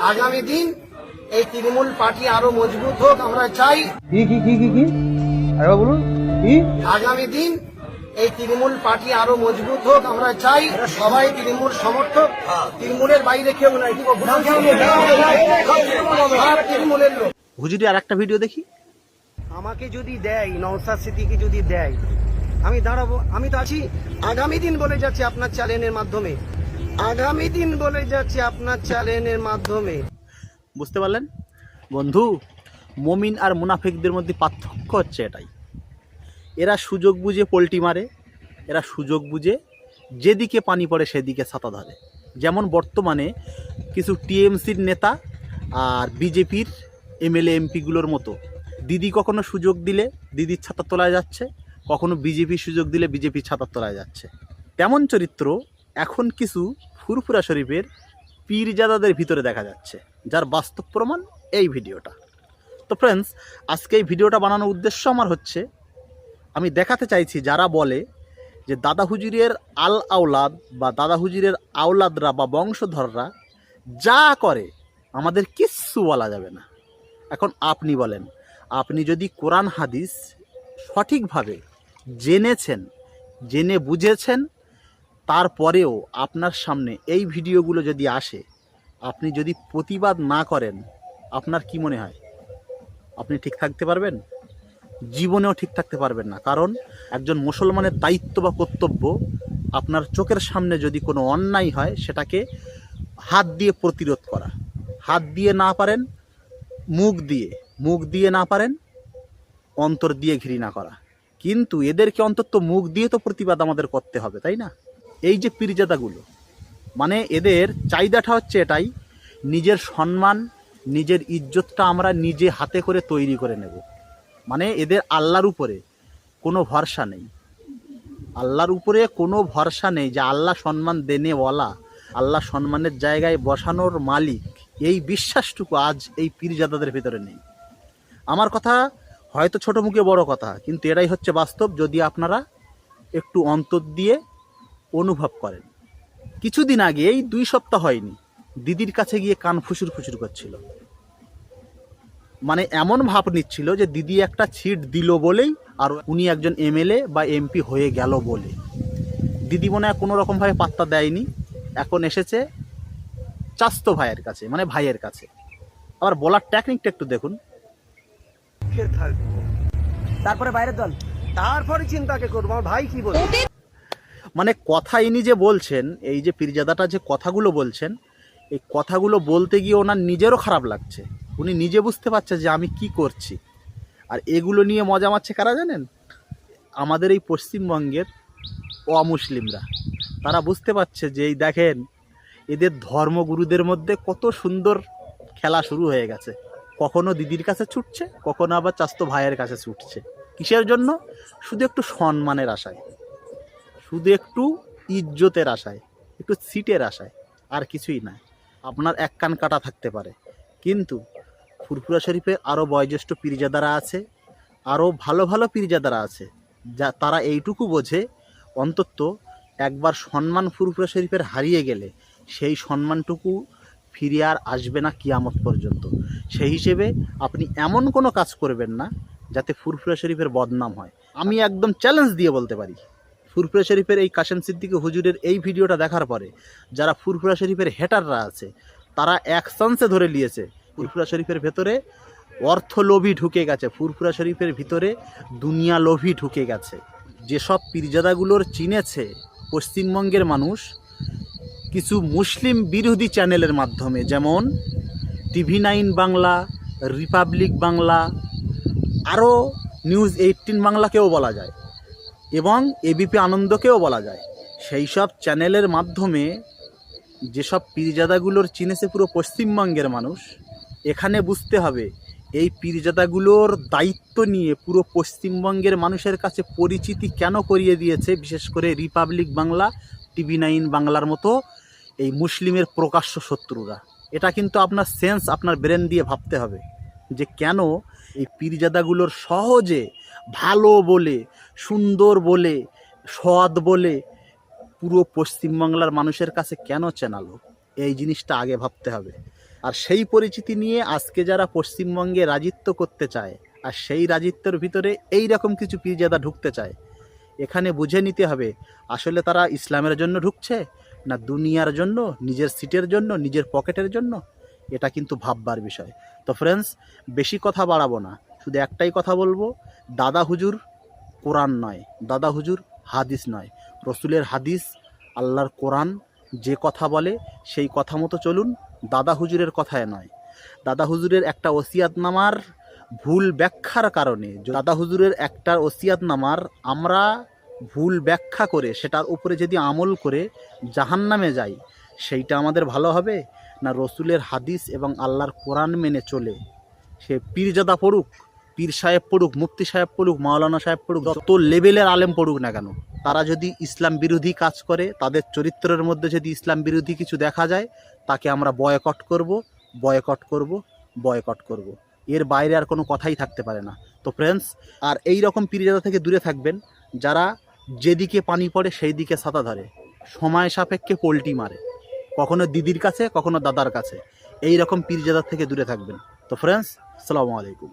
আগামী দিন এই তৃণমূল পার্টি আরও মজবুত হোক আমরা চাই কি কি কি কি আরে বলুন কি? আগামী দিন এই তৃণমূল পার্টি আরও মজবুত হোক আমরা চাই সবাই তৃণমূল সমর্থক। তৃণমূলের বাইরে কেউ নাই। তৃণমূলের লোক। হুজুরি আর একটা ভিডিও দেখি। আমাকে যদি দেয় নওসাদ সিদ্দিকি যদি দেয় আমি দাঁড়াবো আমি তো আছি। আগামী দিন বলে যাচ্ছে আপনার চ্যানেলের মাধ্যমে। আগামী দিন বলে যাচ্ছে আপনার চ্যানেলের মাধ্যমে। বুঝতে পারলেন? বন্ধু, মমিন আর মুনাফিকদের মধ্যে পার্থক্য হচ্ছে এটাই। এরা সুযোগ বুঝে পোল্টি মারে, এরা সুযোগ বুঝে যেদিকে পানি পড়ে সেদিকে ছাতা ধরে যেমন বর্তমানে কিছু টিএমসির নেতা আর বিজেপির এমএলএ, এমপিগুলোর মতো। দিদি কখনো সুযোগ দিলে দিদির ছাতা তোলায় যাচ্ছে, কখনো বিজেপি সুযোগ দিলে বিজেপি ছাতা তোলায় যাচ্ছে। তেমন চরিত্র এখন কিছু ফুরফুরা শরীফের পীরজাদাদের ভিতরে দেখা যাচ্ছে, যার বাস্তব প্রমাণ এই ভিডিওটা। তো ফ্রেন্ডস আজকে এই ভিডিওটা বানানোর উদ্দেশ্য আমার হচ্ছে, আমি দেখাতে চাইছি যারা বলে যে দাদা হুজুরের আল আওলাদ বা দাদা হুজুরের আওলাদরা বা বংশধররা যা করে, আমাদের কিচ্ছু বলা যাবে না। এখন আপনি বলেন, আপনি যদি কোরআন হাদিস সঠিকভাবে জেনেছেন, জেনে বুঝেছেন তারপরেও আপনার সামনে এই ভিডিওগুলো যদি আসে, আপনি যদি প্রতিবাদ না করেন, আপনার কি মনে হয়? আপনি ঠিক থাকতে পারবেন? জীবনেও ঠিক থাকতে পারবেন না। কারণ একজন মুসলমানের দায়িত্ব বা কর্তব্য আপনার চোখের সামনে যদি কোনো অন্যায় হয়, সেটাকে হাত দিয়ে প্রতিরোধ করা। হাত দিয়ে না পারেন, মুখ দিয়ে। মুখ দিয়ে না পারেন, অন্তর দিয়ে ঘৃণা করা। কিন্তু এদেরকে অন্তত মুখ দিয়ে তো প্রতিবাদ আমাদের করতে হবে, তাই না? এই যে পীরজাদাগুলো মানে এদের চাহিদাটা হচ্ছে এটাই, নিজের সম্মান, নিজের ইজ্জতটা আমরা নিজে হাতে করে তৈরি করে নেব। মানে এদের আল্লাহর উপরে কোনো ভরসা নেই। আল্লাহর উপরে কোনো ভরসা নেই যে আল্লাহ সম্মান দেনেওয়ালা আল্লাহ সম্মানের জায়গায় বসানোর মালিক। এই বিশ্বাসটুকু আজ এই পীরজাদাদের ভিতরে নেই। আমার কথা হয়তো ছোটো মুখে বড় কথা, কিন্তু এটাই হচ্ছে বাস্তব। যদি আপনারা একটু অন্তর দিয়ে অনুভব করেন। কিছুদিন আগে এই দুই সপ্তাহ হয়নি দিদির কাছে গিয়ে কান ফুসুর ফুসুর করছিল। মানে এমন ভাব নিচ্ছিল যে দিদি একটা ছিট দিল বলেই আর উনি একজন এমএলএ বা এমপি হয়ে গেল বলে। দিদি মনে হয় কোনো রকমভাবে পাত্তা দেয়নি এখন এসেছে চাস্তো ভাইয়ের কাছে মানে ভাইয়ের কাছে। আবার বলার টেকনিকটা একটু দেখুন। তারপরে বাইরের দল। তারপরে চিন্তাকে করব? আমার ভাই কি বলবে মানে কথা ইনি যে বলছেন, এই যে পীরজাদাটা যে কথাগুলো বলছেন, এই কথাগুলো বলতে গিয়ে ওনার নিজেরও খারাপ লাগছে। উনি নিজে বুঝতে পারছে যে আমি কি করছি। আর এগুলো নিয়ে মজা মারছে কারা জানেন? আমাদের এই পশ্চিমবঙ্গের অমুসলিমরা। তারা বুঝতে পারছে যে এই দেখেন, এদের ধর্মগুরুদের মধ্যে কত সুন্দর খেলা শুরু হয়ে গেছে। কখনো দিদির কাছে ছুটছে, কখনো আবার চাস্তো ভাইয়ের কাছে ছুটছে। কিসের জন্য? শুধু একটু সম্মানের আশায়। শুধু একটু ইজ্জতের আশায়, একটু সিটের আশায়, আর কিছুই না। আপনার এক কান কাটা থাকতে পারে। কিন্তু ফুরফুরা শরীফে আরও বয়োজ্যেষ্ঠ পীরজাদারা আছে আরও ভালো ভালো পীরজাদারা আছে, যা তারা এইটুকু বোঝে, অন্তত একবার সম্মান ফুরফুরা শরীফের হারিয়ে গেলে সেই সম্মানটুকু ফিরে আর আসবে না কিয়ামত পর্যন্ত। সেই হিসেবে আপনি এমন কোনো কাজ করবেন না, যাতে ফুরফুরা শরীফের বদনাম হয়। আমি একদম চ্যালেঞ্জ দিয়ে বলতে পারি। ফুরফুরা শরীফের এই কাশেম সিদ্দিকী হুজুরের এই ভিডিওটা দেখার পরে যারা ফুরফুরা শরীফের হেটাররা আছে, তারা এক চান্সে ধরে নিয়েছে ফুরফুরা শরীফের ভেতরে। অর্থ লোভী ঢুকে গেছে, ফুরফুরা শরীফের ভিতরে দুনিয়া লোভী ঢুকে গেছে। যেসব পীরজাদাগুলোর চিনেছে পশ্চিমবঙ্গের মানুষ, কিছু মুসলিম বিরোধী চ্যানেলের মাধ্যমে, যেমন TV nine Bangla, republic Bangla, আরও নিউজ এইটিন বাংলাকেও বলা যায়। এবং এবিপি আনন্দকেও বলা যায়। সেই সব চ্যানেলের মাধ্যমে যেসব পীরজাদাগুলোর চিনেছে পুরো পশ্চিমবঙ্গের মানুষ, এখানে বুঝতে হবে এই পীরজাদাগুলোর দায়িত্ব নিয়ে পুরো পশ্চিমবঙ্গের মানুষের কাছে পরিচিতি কেন করিয়ে দিয়েছে, বিশেষ করে রিপাবলিক বাংলা, টিভি নাইন বাংলার মতো এই মুসলিমের প্রকাশ্য শত্রুরা। এটা কিন্তু আপনার সেন্স, আপনার ব্রেন দিয়ে ভাবতে হবে যে কেন এই পীরজাদাগুলোর সহজে ভালো বলে, সুন্দর বলে, সৎ বলে পুরো পশ্চিমবাংলার মানুষের কাছে কেন চেনালো? এই জিনিসটা আগে ভাবতে হবে। আর সেই পরিচিতি নিয়ে আজকে যারা পশ্চিমবঙ্গে রাজিত্ব করতে চায়, আর সেই রাজিত্বের ভিতরে এই রকম কিছু পীরজাদা ঢুকতে চায়, এখানে বুঝে নিতে হবে, আসলে তারা ইসলামের জন্য ঢুকছে না দুনিয়ার জন্য, নিজের সিটের জন্য, নিজের পকেটের জন্য? এটা কিন্তু ভাববার বিষয়। তো ফ্রেন্ডস বেশি কথা বাড়াবো না। শুধু একটাই কথা বলব দাদা হুজুর কোরআন নয়, দাদা হুজুর হাদিস নয়। রসুলের হাদিস, আল্লাহর কোরআন, যে কথা বলে সেই কথা মতো চলুন, দাদা হুজুরের কথায় নয়। দাদা হুজুরের একটা ওসিয়াতনামার ভুল ব্যাখ্যার কারণে দাদা হুজুরের একটা ওসিয়াতনামার আমরা ভুল ব্যাখ্যা করে, সেটার উপরে যদি আমল করে জাহান্নামে যাই, সেইটা আমাদের ভালো হবে? না রসুলের হাদিস এবং আল্লাহর কোরআন মেনে চলে? সে পীরজাদা পড়ুক পীর সাহেব পড়ুক, মুফতি সাহেব পড়ুক, মাওলানা সাহেব পড়ুক, যত লেভেলের আলেম পড়ুক না কেন, তারা যদি ইসলাম বিরোধী কাজ করে, তাদের চরিত্রের মধ্যে যদি ইসলাম বিরোধী কিছু দেখা যায়, তাকে আমরা বয়কট করব বয়কট করব বয়কট করব। এর বাইরে আর কোনো কথাই থাকতে পারে না। তো ফ্রেন্ডস আর এই রকম পীরজাদা থেকে দূরে থাকবেন, যারা যেদিকে পানি পড়ে সেই দিকে ছাতা ধরে, সময় সাপেক্ষে পোলটি মারে, কখনো দিদির কাছে, কখনো দাদার কাছে। এই রকম পীরজাদার থেকে দূরে থাকবেন। তো ফ্রেন্ডস আসসালামু আলাইকুম।